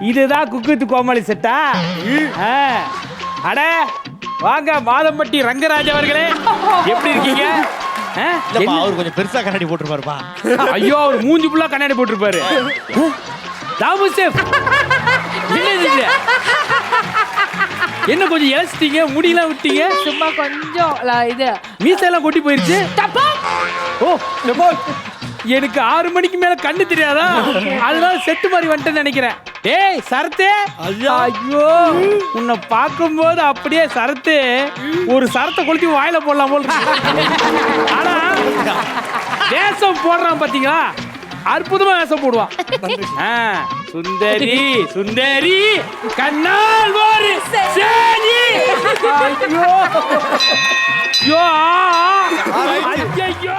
இதுதான் குக்குத்து கோமாளி செட்டா? ஆ. அட வாங்க மாதம்பட்டி ரங்கராஜ் அவர்களே. எப்படி இருக்கீங்க? அவர் கொஞ்சம் பெருசா கண்ணாடி போட்டுருப்பாருப்பா. ஐயோ அவர் மூஞ்சி ஃபுல்லா கண்ணாடி போட்டிருப்பாரு. தாமு சேஃப். என்ன கொஞ்சம் இழைச்சிட்டீங்க முடியெல்லாம் விட்டீங்க? சும்மா கொஞ்சம் இது. மீசெல்லாம் கொட்டி போயிருச்சு. ஓ. எனக்கு ஆறு மணிக்கு மேல கண்ணு தெரியாதா? அதனால செட்டு மாதிரி வந்துட்டேன்னு நினைக்கிறேன். டேய் சரத்து. ஐயோ. உன்னை பார்க்கும்போது அப்படியே சரத்து. ஒரு சரத்தை கொளுத்தி வாயில போடலாம் போல. ஆனா வேஷம் போடுறான் பாத்தீங்களா? அற்புதமா வேஷம் போடுவான். சுந்தரி சுந்தரி கண்ணால் ஒரு சேரி. ஐயோ. ஐயோ.